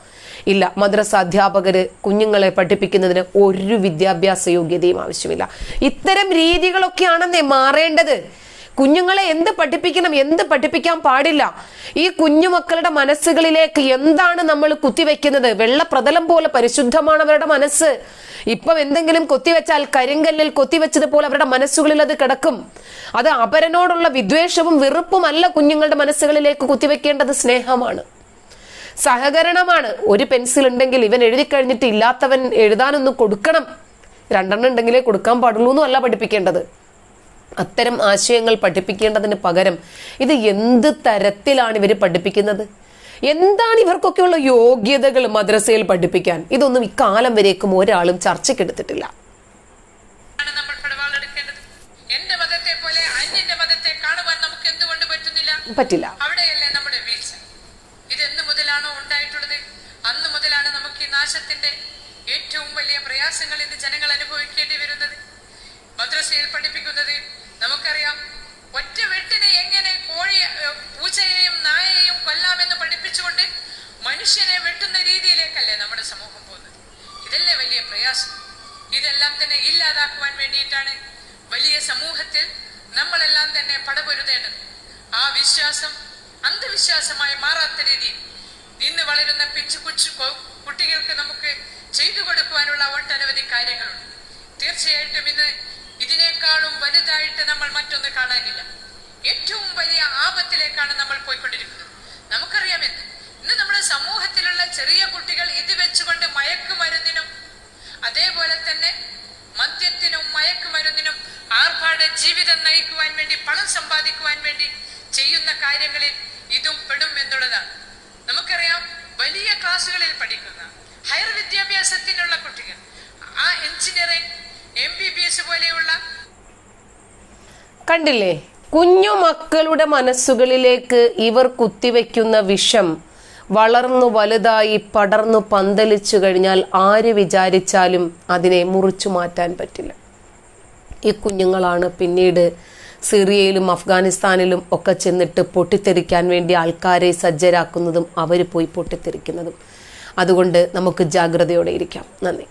ഇല്ല. മദ്രസ അധ്യാപകര് കുഞ്ഞുങ്ങളെ പഠിപ്പിക്കുന്നതിന് ഒരു വിദ്യാഭ്യാസ യോഗ്യതയും ആവശ്യമില്ല. ഇത്തരം രീതികളൊക്കെയാണെന്നേ മാറേണ്ടത്. കുഞ്ഞുങ്ങളെ എന്ത് പഠിപ്പിക്കണം എന്ത് പഠിപ്പിക്കാൻ പാടില്ല? ഈ കുഞ്ഞുമക്കളുടെ മനസ്സുകളിലേക്ക് എന്താണ് നമ്മൾ കുത്തിവെക്കുന്നത്? വെള്ളപ്രതലം പോലെ പരിശുദ്ധമാണ് അവരുടെ മനസ്സ്. ഇപ്പം എന്തെങ്കിലും കൊത്തിവെച്ചാൽ കരിങ്കല്ലിൽ കൊത്തിവെച്ചതുപോലെ അവരുടെ മനസ്സുകളിൽ അത് കിടക്കും. അത് അപരനോടുള്ള വിദ്വേഷവും വെറുപ്പുമല്ല കുഞ്ഞുങ്ങളുടെ മനസ്സുകളിലേക്ക് കുത്തിവെക്കേണ്ടത് സ്നേഹമാണ്. സഹകരണമാണ്. ഒരു പെൻസിൽ ഉണ്ടെങ്കിൽ ഇവൻ എഴുതി കഴിഞ്ഞിട്ട് ഇല്ലാത്തവൻ എഴുതാനൊന്ന് കൊടുക്കണം. രണ്ടെണ്ണം ഉണ്ടെങ്കിലേ കൊടുക്കാൻ പാടുള്ളൂ എന്നും അല്ല പഠിപ്പിക്കേണ്ടത്. അത്തരം ആശയങ്ങൾ പഠിപ്പിക്കേണ്ടതിന് പകരം ഇത് എന്ത് തരത്തിലാണ് ഇവർ പഠിപ്പിക്കുന്നത്? എന്താണ് ഇവർക്കൊക്കെയുള്ള യോഗ്യതകൾ മദ്രസയിൽ പഠിപ്പിക്കാൻ? ഇതൊന്നും ഇക്കാലം വരേക്കും ഒരാളും ചർച്ചയ്ക്കെടുത്തിട്ടില്ല പറ്റില്ല. അവിടെയല്ലേ നമ്മുടെ വീഴ്ച. ഇതെന്ന് മുതലാണോ ഉണ്ടായിട്ടുള്ളത്? അന്ന് മുതലാണ് നമുക്ക് ഈ നാശത്തിന്റെ ഏറ്റവും വലിയ പ്രയാസങ്ങൾ ഇന്ന് ജനങ്ങൾ അനുഭവിക്കേണ്ടി വരുന്നത്. മദ്രസയിൽ പഠിപ്പിക്കുന്നത് നമുക്കറിയാം ഒറ്റ വെട്ടിനെ എങ്ങനെ കോഴി പൂച്ചയെയും നായയെയും കൊല്ലാമെന്ന് പഠിപ്പിച്ചുകൊണ്ട് മനുഷ്യനെ വെട്ടുന്ന രീതിയിലേക്കല്ലേ നമ്മുടെ സമൂഹം പോകുന്നത്? ഇതല്ലേ വലിയ പ്രയാസം? ഇതെല്ലാം തന്നെ ഇല്ലാതാക്കുവാൻ വേണ്ടിയിട്ടാണ് വലിയ സമൂഹത്തിൽ നമ്മളെല്ലാം തന്നെ പടപൊരുതേണ്ടത്. ആ വിശ്വാസം അന്ധവിശ്വാസമായി മാറാത്ത രീതിയിൽ ഇന്ന് വളരുന്ന പിച്ചു കുച്ചു കുട്ടികൾക്ക് നമുക്ക് ചെയ്തു കൊടുക്കുവാനുള്ള ഒട്ടനവധി കാര്യങ്ങളുണ്ട്. തീർച്ചയായിട്ടും ഇന്ന് ഇതിനേക്കാളും വലുതായിട്ട് നമ്മൾ മറ്റൊന്ന് കാണാനില്ല. ഏറ്റവും വലിയ ആപത്തിലേക്കാണ് നമ്മൾ പോയിക്കൊണ്ടിരിക്കുന്നത്. നമുക്കറിയാമെന്ന് ഇന്ന് നമ്മുടെ സമൂഹത്തിലുള്ള ചെറിയ കുട്ടികൾ ഇത് വെച്ചുകൊണ്ട് മയക്കുമരുന്നിനും അതേപോലെ തന്നെ മദ്യത്തിനും മയക്കുമരുന്നിനും ആർഭാട ജീവിതം നയിക്കുവാൻ വേണ്ടി പണം സമ്പാദിക്കുവാൻ വേണ്ടി ചെയ്യുന്ന കാര്യങ്ങളിൽ ഇതും പെടും എന്നുള്ളതാണ്. നമുക്കറിയാം വലിയ ക്ലാസ്സുകളിൽ പഠിക്കുന്ന ഹയർ വിദ്യാഭ്യാസത്തിനുള്ള കുട്ടികൾ ആ എഞ്ചിനീയറിംഗ് എം ബി കണ്ടില്ലേ? കുഞ്ഞു മക്കളുടെ മനസ്സുകളിലേക്ക് ഇവർ കുത്തിവെക്കുന്ന വിഷം വളർന്നു വലുതായി പടർന്നു പന്തലിച്ചു കഴിഞ്ഞാൽ ആര് വിചാരിച്ചാലും അതിനെ മുറിച്ചു മാറ്റാൻ പറ്റില്ല. ഈ കുഞ്ഞുങ്ങളാണ് പിന്നീട് സിറിയയിലും അഫ്ഗാനിസ്ഥാനിലും ഒക്കെ ചെന്നിട്ട് പൊട്ടിത്തെറിക്കാൻ വേണ്ടി ആൾക്കാരെ സജ്ജരാക്കുന്നതും അവർ പോയി പൊട്ടിത്തെറിക്കുന്നതും. അതുകൊണ്ട് നമുക്ക് ജാഗ്രതയോടെ ഇരിക്കാം. നന്ദി.